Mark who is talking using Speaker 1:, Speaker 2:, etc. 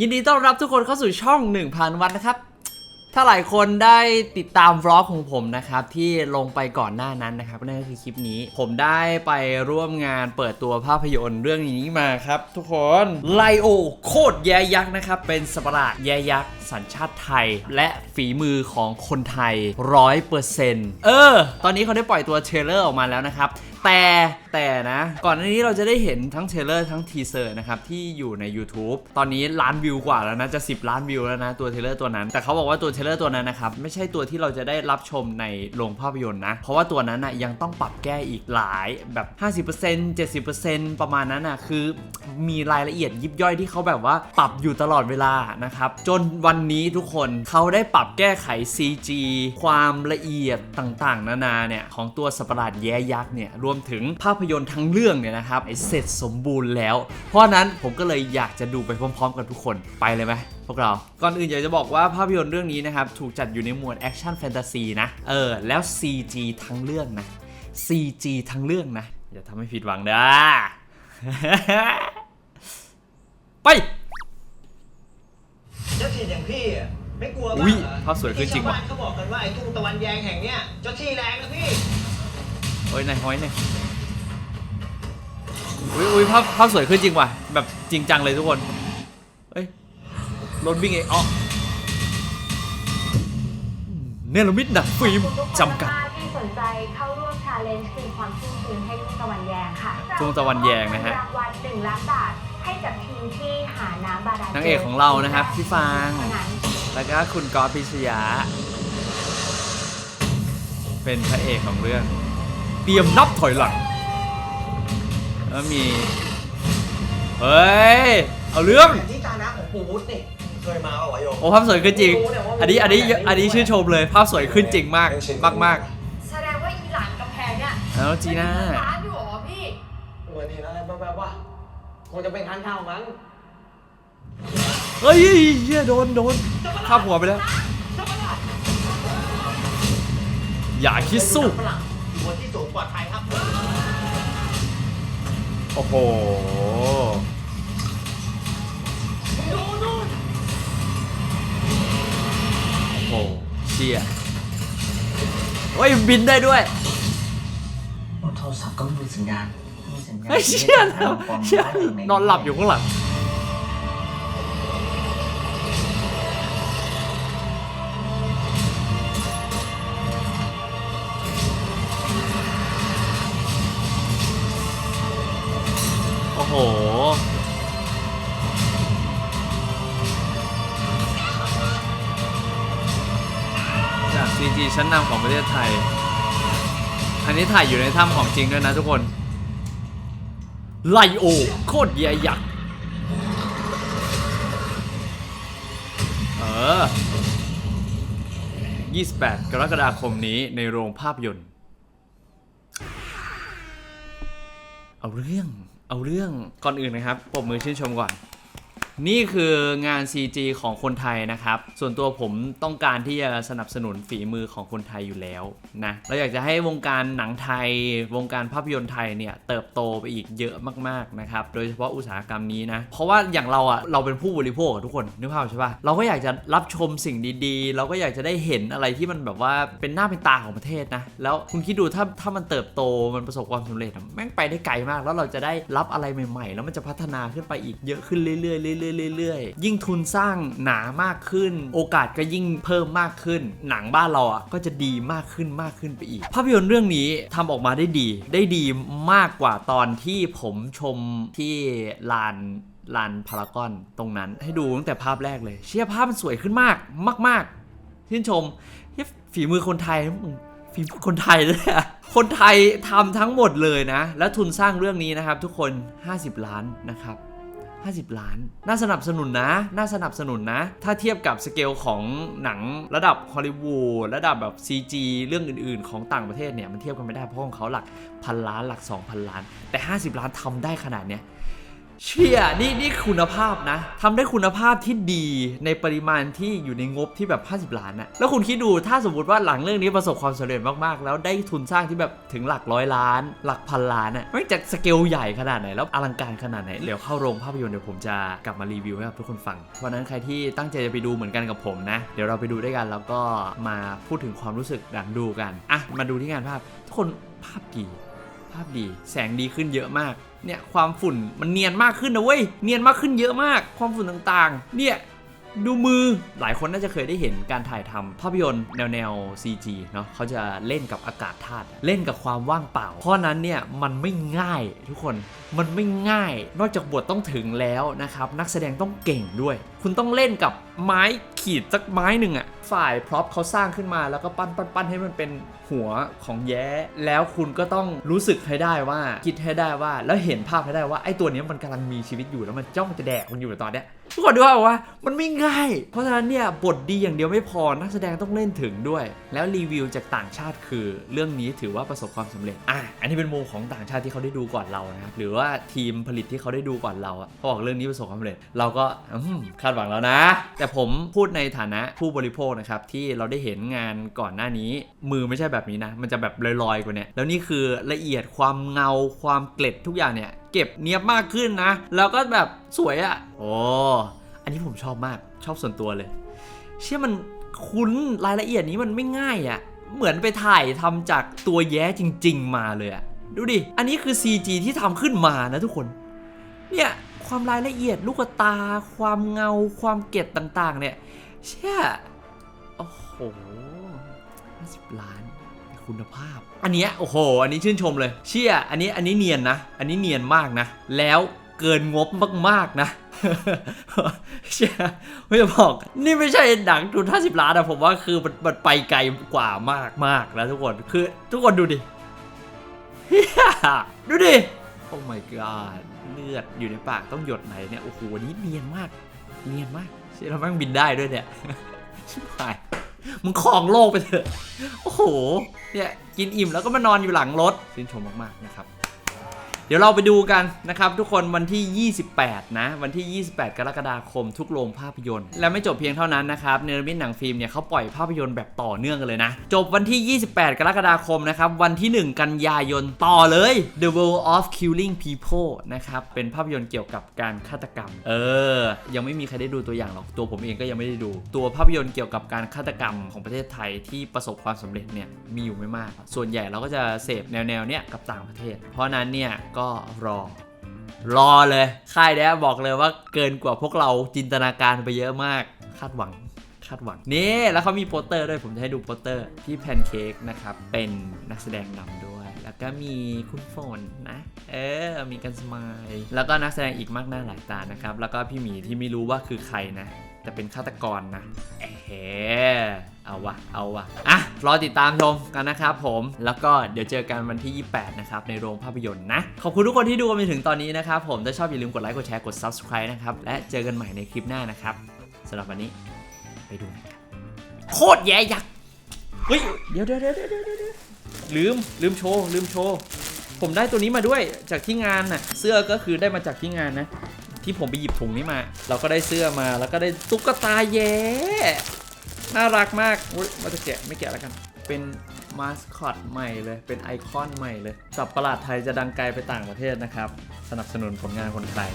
Speaker 1: ยินดีต้อนรับทุกคนเข้าสู่ช่อง 1000 วันนะครับ ถ้าหลายคนได้ติดตามวล็อกของผมนะครับ ที่ลงไปก่อนหน้านั้นนะครับนั่นก็คือคลิปนี้ ผมได้ไปร่วมงานเปิดตัวภาพยนตร์เรื่องนี้มาครับ ทุกคนไลโอโคตรแย่ยักษ์นะครับ เป็นสัตว์ประหลาดแย่ยักษ์สัญชาติไทย และฝีมือของคนไทยร้อยเปอร์เซ็นต์เออ ตอนนี้เขาได้ปล่อยตัวเทรลเลอร์ออกมาแล้วนะครับแต่แต่นะ ก่อนหน้านี้เราจะได้เห็นทั้งเทเลอร์ทั้งทีเซอร์นะครับที่อยู่ใน YouTube ตอนนี้ล้านวิวกว่าแล้วนะจะ 10 ล้านวิวแล้วนะตัวเทเลอร์ตัวนั้น แต่เขาบอกว่าตัวเทเลอร์ตัวนั้นนะครับไม่ใช่ตัวที่เราจะได้รับชมในโรงภาพยนตร์นะ เพราะว่าตัวนั้นนะยังต้องปรับแก้อีกหลายแบบ 50% 70%ประมาณนั้นนะคือมีรายละเอียดยิบย่อยที่เขาแบบว่าปรับอยู่ตลอดเวลานะครับจนวันนี้ทุกคนเขาได้ปรับแก้ไข CG ความละเอียดต่างๆ นานาเนี่ยของตัวสัตว์ประหลาดแย้ยักษ์เนี่ยรวมถึงภาพยนตร์ทั้งเรื่องเนี่ยนะครับเสร็จสมบูรณ์แล้ว เพราะฉะนั้นผมก็เลยอยากจะดูไปพร้อม ๆ กันทุกคนไปเลยไหมพวกเรา ก่อนอื่นอยากจะบอกว่าภาพยนตร์เรื่องนี้นะครับ ถูกจัดอยู่ในหมวดแอคชั่นแฟนตาซีนะ เออ แล้ว CG ทั้งเรื่องนะ CG ทั้งเรื่องนะ อย่าทำให้ผิดหวังเด้อไป
Speaker 2: เจ้าถิ่นอย่างพี่อะไม่กลัว
Speaker 1: อุ๊
Speaker 2: บ้ายงเหรอ
Speaker 1: ภาพสวยขึ้นจริงว่ะ
Speaker 2: ที่ชาวบ้านเขาบอกกันว่าไอ้ทุ่งตะวันแยงแห่งเนี้ยเจ้าที่แรงนะพี่
Speaker 1: โอ้ยนายห้อยเนี่ยอุ้ยอุ้ยภาพภาพสวยขึ้นจริงว่ะ แบบจริงจังเลยทุกคนเอ้ยรถวิ่งเองอ๋อเนลมิดหนังฟิล์มจำกัด
Speaker 3: ที่สนใจเข้าร่วมชาเลนจ์คืนความชุ่มชื้นให้ทุ่งตะวันแยงค่ะ
Speaker 1: ทุ่งตะวันแยงนะฮะ
Speaker 3: รางวัลหนึ่งล้านบาทให้กับทีมที่หาน้ำบาดาล
Speaker 1: นางเอกของเรานะครับพี่ฟาง
Speaker 3: เท่นั้น
Speaker 1: แล้วก็คุณกอฟพิชยา เป็นพระเอกของเรื่องเตรียมนับถอยหลัง แล้วมี เฮ้ย เอาเรื่อง
Speaker 2: ที่ตานะของปู่วุฒินี่เคยมาเปล่าวะโยม
Speaker 1: โอ้ภาพสวยขึ้นจริง อันนี้อันนี้อันนี้ชื่นชมเลยภาพสวยขึ้นจริงมากมากมาก
Speaker 4: แสดงว่าอีหลานกำแพงเนี่ย
Speaker 1: ๆแล้วจีน่า
Speaker 4: ร้านอยู่เหรอพี่
Speaker 2: เหมือนเห็นอะไรแบบๆว่าคงจะเป็นทานข้าวมั้ง
Speaker 1: เฮ้ยเฮียโดนโดนข้าบหัวไปแล้ว อย่าคิดสู้
Speaker 2: ฝรั่งอยู่ บนที่สูงปลอดภัยครับ
Speaker 1: โอ้โห
Speaker 2: ดูนู่น
Speaker 1: โอ้โหเชี่ยเฮ้ยบินได้ด้วย
Speaker 5: โทรศัพท์ก็ไม่มีสัญญาณไม่มีสัญญาณ
Speaker 1: ไอ้เชี่ยแล้วเชี่ยนอนหลับอยู่ข้างหลัง CG ชั้นนำของประเทศไทย อันนี้ถ่ายอยู่ในถ้ำของจริงด้วยนะทุกคน ไลโอ โคตรใหญ่ยักษ์เออ 28 กรกฎาคมนี้ในโรงภาพยนตร์ เอาเรื่อง เอาเรื่อง ก่อนอื่นนะครับปรบมือชื่นชมก่อน นี่คืองาน CG ของคนไทยนะครับ ส่วนตัวผมต้องการที่จะสนับสนุนฝีมือของคนไทยอยู่แล้วนะเราอยากจะให้วงการหนังไทย วงการภาพยนตร์ไทยเนี่ยเติบโตไปอีกเยอะมากๆนะครับ โดยเฉพาะอุตสาหกรรมนี้นะ เพราะว่าอย่างเราอะ่ะเราเป็นผู้บริโภคทุกคนนึกภาพใช่ปะเราก็อยากจะรับชมสิ่งดีๆ เราก็อยากจะได้เห็นอะไรที่มันแบบว่าเป็นหน้าเป็นตาของประเทศนะ แล้วคุณคิดดูถ้าถ้ามันเติบโตมันประสบความสำเร็จแม่งไปได้ไกลมาก แล้วเราจะได้รับอะไรใหม่ๆ แล้วมันจะพัฒนาขึ้นไปอีกเยอะขึ้นเรื่อยๆเรื่อยๆเรื่อยๆยิ่งทุนสร้างหนามากขึ้น โอกาสก็ยิ่งเพิ่มมากขึ้น หนังบ้านเราอะก็จะดีมากขึ้นมากขึ้นไปอีก ภาพยนตร์เรื่องนี้ทำออกมาได้ดี ได้ดีมากกว่าตอนที่ผมชมที่ลานลานพารากอนตรงนั้นให้ดูตั้งแต่ภาพแรกเลย เชื่อภาพมันสวยขึ้นมากมาก ๆ ชื่นชมเฮ้ยฝีมือคนไทยฝีมือคนไทยเลยอะคนไทยทำทั้งหมดเลยนะ และทุนสร้างเรื่องนี้นะครับทุกคน 50 ล้านนะครับ 50 ล้าน น่าสนับสนุนนะ น่าสนับสนุนนะ ถ้าเทียบกับสเกลของหนังระดับฮอลลีวูด ระดับแบบ CG เรื่องอื่นๆ ของต่างประเทศเนี่ย มันเทียบกันไม่ได้ เพราะของเขาหลักพันล้าน หลัก 2,000 ล้าน แต่ 50 ล้านทำได้ขนาดเนี้ย เชี่ยนี่นี่คุณภาพนะทำได้คุณภาพที่ดีในปริมาณที่อยู่ในงบที่แบบ 50 ล้านนะแล้วคุณคิดดูถ้าสมมติว่าหลังเรื่องนี้ประสบความสำเร็จมากๆ แล้วได้ทุนสร้างที่แบบถึงหลักร้อยล้าน หลักพันล้านอะไม่จากสเกลใหญ่ขนาดไหน แล้วอลังการขนาดไหนเดี๋ยวเข้าโรงภาพยนตร์เดี๋ยวผมจะกลับมารีวิวให้กับทุกคนฟังเพราะนั้นใครที่ตั้งใจจะไปดูเหมือนกันกับผมนะ เดี๋ยวเราไปดูด้วยกันแล้วก็มาพูดถึงความรู้สึกหลังดูกันอะมาดูที่งานภาพทุกคนภาพดี ภาพดีแสงดีขึ้นเยอะมาก เนี่ยความฝุ่นมันเนียนมากขึ้นนะเว้ย เนียนมากขึ้นเยอะมาก ความฝุ่นต่างๆ เนี่ยดูมือหลายคนน่าจะเคยได้เห็นการถ่ายทำภาพยนตร์แนวแนว CG เนาะเขาจะเล่นกับอากาศธาตุเล่นกับความว่างเปล่า เพราะนั้นเนี่ยมันไม่ง่ายทุกคนมันไม่ง่าย นอกจากบทต้องถึงแล้วนะครับ นักแสดงต้องเก่งด้วย คุณต้องเล่นกับ ไม้ขีดสักไม้หนึ่งอะฝ่ายพร็อพเขาสร้างขึ้นมาแล้วก็ปั้นปั้นปั้นให้มันเป็นหัวของแย้ แล้วคุณก็ต้องรู้สึกให้ได้ว่าคิดให้ได้ว่า แล้วเห็นภาพให้ได้ว่าไอ้ตัวนี้มันกำลังมีชีวิตอยู่แล้วมันจ้องจะแดกมันอยู่ตอนเนี้ยทุกคนดูว่าว่ามันไม่ง่าย เพราะฉะนั้นเนี่ยบทดีอย่างเดียวไม่พอนักแสดงต้องเล่นถึงด้วย แล้วรีวิวจากต่างชาติคือ เรื่องนี้ถือว่าประสบความสำเร็จอะอันนี้เป็นมุมของต่างชาติที่เขาได้ดูก่อนเรานะครับหรือว่าทีมผลิตที่เขาได้ดูก่อนเราอะเขาบอกเรื่องนี้ประสบความสำเร็จ เราก็คาดหวังแล้วนะ แต่ผมพูดในฐานะผู้บริโภคนะครับ ที่เราได้เห็นงานก่อนหน้านี้ มือไม่ใช่แบบนี้นะ มันจะแบบลอยๆกว่าเนี้ยแล้วนี่คือละเอียดความเงาความเกล็ดทุกอย่างเนี่ยเก็บเนียบมากขึ้นนะ แล้วก็แบบสวยอะโอ้อันนี้ผมชอบมากชอบส่วนตัวเลย เชื่อมันคุ้นรายละเอียดนี้มันไม่ง่ายอะ่ะเหมือนไปถ่ายทำจากตัวแย้จริง ๆ มาเลยอะ่ะดูดิ อันนี้คือ CG ที่ทำขึ้นมานะทุกคน เนี่ย ความรายละเอียดลูกตา ความเงาความเกล็ดต่างๆ เนี่ย เชื่อโอ้โห50ล้านคุณภาพ อันเนี้ยโอ้โห อันนี้ชื่นชมเลย เชี่ยอันนี้อันนี้เนียนนะ อันนี้เนียนมากนะ แล้วเกินงบมากๆนะเชี่ยไม่จะบอก นี่ไม่ใช่หนังทุน50 ล้านอะผมว่าคือมันมันไปไกลกว่ามากมากแล้วทุกคน คือทุกคนดูดิฮียดูดิ โอ้ my god เลือดอยู่ในปากต้องหยดไหนเนี่ย โอ้โหวันนี้เนียนมาก เนียนมากเชื่อเราแม่งบินได้ด้วยเนี่ย ชิบหาย มึงครองโลกไปเถอะ โอ้โห เนี่ย กินอิ่มแล้วก็มานอนอยู่หลังรถชื่นชมมาก ๆ นะครับ เดี๋ยวเราไปดูกันนะครับทุกคนวันที่ 28 นะ วันที่ 28 กรกฎาคมทุกโรงภาพยนตร์ และไม่จบเพียงเท่านั้นนะครับเนรมิตหนังฟิล์มเนี่ยเขาปล่อยภาพยนตร์แบบต่อเนื่องกันเลยนะ จบวันที่ 28 กรกฎาคมนะครับวันที่ 1 กันยายนต่อเลย The World of Killing People นะครับเป็นภาพยนตร์เกี่ยวกับการฆาตกรรม เออ ยังไม่มีใครได้ดูตัวอย่างหรอกตัวผมเองก็ยังไม่ได้ดู ตัวภาพยนตร์เกี่ยวกับการฆาตกรรมของประเทศไทยที่ประสบความสำเร็จเนี่ยมีอยู่ไม่มาก ส่วนใหญ่เราก็จะเสพแนวๆเนี้ยกับต่างประเทศ เพราะนั้นเนี่ยก็รอ รอเลย ค่ายเนี้ยบอกเลยว่าเกินกว่าพวกเราจินตนาการไปเยอะมาก คาดหวัง คาดหวัง นี่ แล้วเขามีโปสเตอร์ด้วย ผมจะให้ดูโปสเตอร์พี่แพนเค้กนะครับ เป็นนักแสดงนำด้วย แล้วก็มีคุณฝนนะ เออ มีกันสมายแล้วก็นักแสดงอีกมากหน้าหลายตานะครับ แล้วก็พี่หมีที่ไม่รู้ว่าคือใครนะ แต่เป็นฆาตกรนะเอ๊ะเอาวะ เอาวะ อะ รอติดตามชมกันนะครับผมแล้วก็เดี๋ยวเจอกันวันที่ 28 นะครับ ในโรงภาพยนตร์นะ ขอบคุณทุกคนที่ดูกันไปถึงตอนนี้นะครับผมถ้าชอบอย่าลืมกดไลค์กดแชร์กด subscribe นะครับ และเจอกันใหม่ในคลิปหน้านะครับสำหรับวันนี้ไปดูกันครับโคตรแย่ยักษ์เฮ้ยเดี๋ยวเดี๋ยวเดี๋ยวเดี๋ยวเดี๋ยวเดี๋ยวลืมลืมโชว์ลืมโชว์ผมได้ตัวนี้มาด้วยจากที่งานน่ะเสื้อก็คือได้มาจากที่งานนะ ที่ผมไปหยิบถุงนี้มา เราก็ได้เสื้อมาแล้วก็ได้ตุ๊กตาแย่ น่ารักมากอุ้ยว่าจะแกะไม่แกะแล้วกัน เป็นมาสคอตใหม่เลย เป็นไอคอนใหม่เลย สับประหลาดไทยจะดังไกลไปต่างประเทศนะครับ สนับสนุนผลงานคนไทย